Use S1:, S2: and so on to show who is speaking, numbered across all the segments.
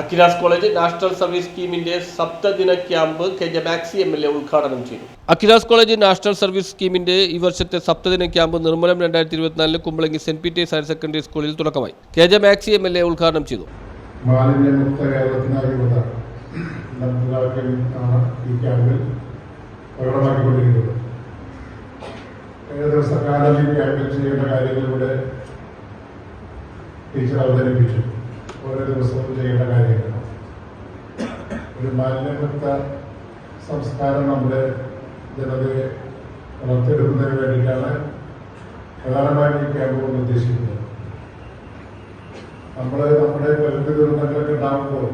S1: Akhila's college national service സ്കീമിന്റെ സപ്തദിന camp K J Maxi M L A ഉദ്ഘാടനം ചെയ്തു. Akhilas college national service സ്കീമിന്റെ ഈ വർഷത്തെ സപ്തദിന ക്യാമ്പ് നിർമ്മലം രണ്ടായിരത്തി ഇരുപത്തിനാലിന് Kumbalangi saint Peter's higher secondary സ്കൂളിൽ തുടക്കമായി. K J Maxi M L A ഉദ്ഘാടനം ചെയ്തു.
S2: ക്യാമ്പിൽ ചെയ്യേണ്ട കാര്യങ്ങളിലൂടെ ടീച്ചർ അവതരിപ്പിച്ചു. ഓരോ ദിവസവും ചെയ്യേണ്ട കാര്യങ്ങൾ. ഒരു മാലിന്യമുക്ത സംസ്കാരം നമ്മുടെ ജനതയെ വളർത്തിയെടുക്കുന്നതിന് വേണ്ടിയിട്ടാണ് പ്രധാനമായും ഈ ക്യാമ്പ് കൊണ്ട് ഉദ്ദേശിക്കുന്നത്. നമ്മൾ നമ്മുടെ പ്രകൃതി ദുരന്തങ്ങളൊക്കെ ഉണ്ടാകുമ്പോൾ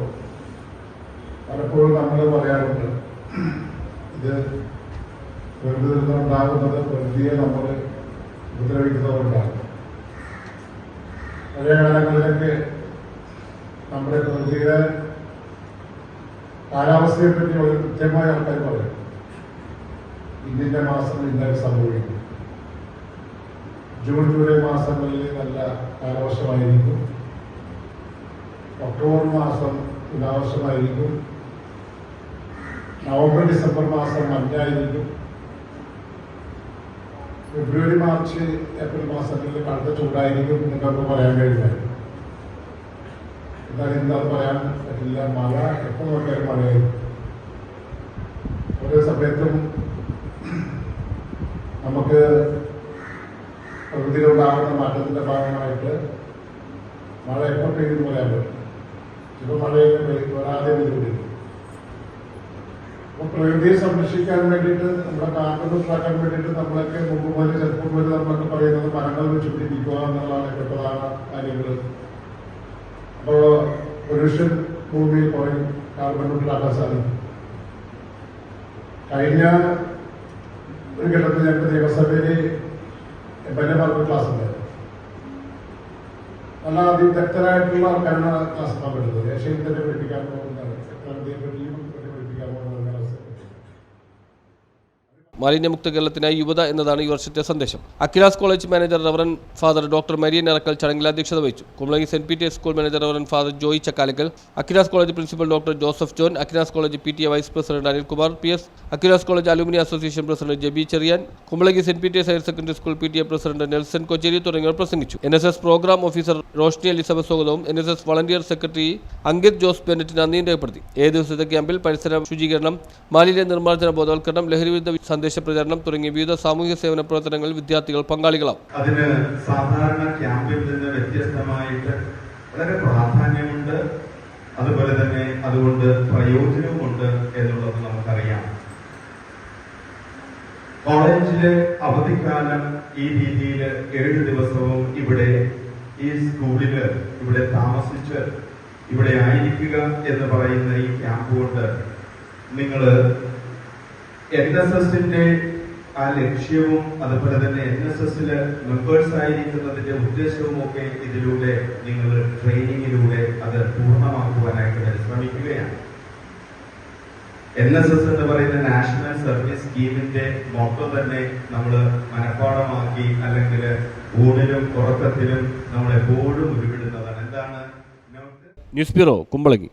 S2: പലപ്പോഴും നമ്മൾ പറയാറുണ്ട് ഇത് പ്രകൃതി ദുരന്തം ഉണ്ടാകുന്നത് പ്രകൃതിയെ നമ്മൾ ഉപദ്രവിക്കുന്നതുകൊണ്ടാണ്. പഴയ കാലങ്ങളിലൊക്കെ നമ്മുടെ പ്രകൃതിയുടെ കാലാവസ്ഥയെ പറ്റി വളരെ കൃത്യമായ ആൾക്കാർ പറയും. ഇന്നിന്റെ മാസം ഇന്നലെ സംഭവിക്കും ജൂൺ ജൂലൈ മാസങ്ങളിൽ നല്ല കാലവർഷമായിരിക്കും. ഒക്ടോബർ മാസം തുലാവർഷമായിരിക്കും നവംബർ ഡിസംബർ മാസം മഞ്ഞായിരിക്കും. ഫെബ്രുവരി മാർച്ച് ഏപ്രിൽ മാസങ്ങളിൽ കടുത്ത ചൂടായിരിക്കും എന്നൊക്കെ പറയാൻ കഴിയില്ല അത് പറയാൻ പറ്റില്ല മഴ എപ്പോൾ നോക്കിയാലും മഴയായി ഓരോ സമയത്തും നമുക്ക് പ്രകൃതിയിലുണ്ടാകുന്ന മാറ്റത്തിന്റെ ഭാഗമായിട്ട് മഴ എപ്പോൾ പെയ്യുന്നു പറയാൻ ചില മഴയൊക്കെ വരാതെ അപ്പൊ പ്രകൃതിയെ സംരക്ഷിക്കാൻ വേണ്ടിയിട്ട് നമ്മുടെ കാർബൺ ഉണ്ടാക്കാൻ വേണ്ടിയിട്ട് നമ്മളൊക്കെ മുമ്പ് മുതൽ ചെറുപ്പം മുതൽ നമ്മളൊക്കെ പറയുന്നത് മരങ്ങൾ വെച്ചുപിടിപ്പിക്കുക എന്നുള്ളതാണ് ഏറ്റവും പ്രധാന കാര്യങ്ങൾ അപ്പോ പൊല്യൂഷൻ ഭൂമിയിൽ പോയി കാർബൺ ഉണ്ടാക്കാൻ സാധിക്കും. കഴിഞ്ഞ ഒരു ഘട്ടത്തിൽ ഞങ്ങൾക്ക് നിയമസഭയിൽ എം എൽ എമാർക്ക് ക്ലാസ് ഉണ്ടായിരുന്നു നല്ല അതിവിദഗ്ധരായിട്ടുള്ള ആൾക്കാരാണ് ക്ലാസ് പങ്കെടുത്തത്. ഏഷ്യൻ തന്നെ പഠിപ്പിക്കാൻ പോകുന്നത് എത്രാം പറ്റിയും പഠിപ്പിക്കാൻ പോകുന്നത്
S1: മാലിന്യമുക്ത കേരളത്തിനായി യുവത എന്നതാണ് ഈ വർഷത്തെ സന്ദേശം. Aquinas college manager reverend father doctor Marian Erakkal ചടങ്ങിൽ അധ്യക്ഷത വഹിച്ചു. Kumbalangi saint Peter's school manager reverend father Joy Chakkalakkal Aquinas college principal doctor Joseph John Aquinas college P T vice president Anilkumar P S Aquinas college alumni association president Jaby Cherian Kumbalangi saint Peter's higher secondary school P T A president Nelson Kochery തുടങ്ങിയവർ പ്രസംഗിച്ചു. N S S program officer Roshni Elizabeth സ്വാഗതവും N S S volunteer secretary Ankit Jose Bennett നന്ദിയും രേഖപ്പെടുത്തി. ഏഴ് ദിവസത്തെ ക്യാമ്പിൽ പരിസര ശുചീകരണം മാലിന്യ നിർമ്മാർജന ബോധവൽക്കരണം ലഹരിവിരുദ്ധ സന്ദേശ പ്രചരണം തുടങ്ങിയ വിവിധ സാമൂഹിക സേവന പ്രവർത്തനങ്ങളിൽ വിദ്യാർത്ഥികൾ പങ്കാളികളാവും.
S3: അതിന് സാധാരണ ക്യാമ്പിൽ നിന്ന് വ്യത്യസ്തമായിട്ട് വളരെ പ്രാധാന്യമുണ്ട്. അതുപോലെ തന്നെ അതുകൊണ്ട് പ്രയോജനവുമുണ്ട് എന്നുള്ളത് നമുക്കറിയാം. കോളേജിലെ അവധിക്കാലം ഈ രീതിയിൽ ഏഴ് ദിവസവും ഇവിടെ ഈ സ്കൂളിൽ ഇവിടെ താമസിച്ച് ഇവിടെ ആയിരിക്കുക എന്ന് പറയുന്ന ഈ ക്യാമ്പ് കൊണ്ട് നിങ്ങൾ എൻ എസ് എസിന്റെ ആ ലക്ഷ്യവും അതുപോലെ തന്നെ എൻ എസ് എസിൽ മെമ്പേഴ്സ് ആയിരിക്കുന്നതിന്റെ ഉദ്ദേശവും ഒക്കെ ഇതിലൂടെ നിങ്ങൾ ട്രെയിനിങ്ങിലൂടെ അത് പൂർണമാക്കുവാനായിട്ട് പരിശ്രമിക്കുകയാണ് എൻ എസ് എസ് എന്ന് പറയുന്ന നാഷണൽ സർവീസ് സ്കീമിന്റെ മൊത്തം തന്നെ നമ്മൾ മനഃപ്പാടമാക്കി അല്ലെങ്കിൽ ഊണിലും ഉറക്കത്തിലും നമ്മൾ എപ്പോഴും ഉരുവിടുന്നതാണ്. എന്താണ്?
S1: News bureau Kumbalangi.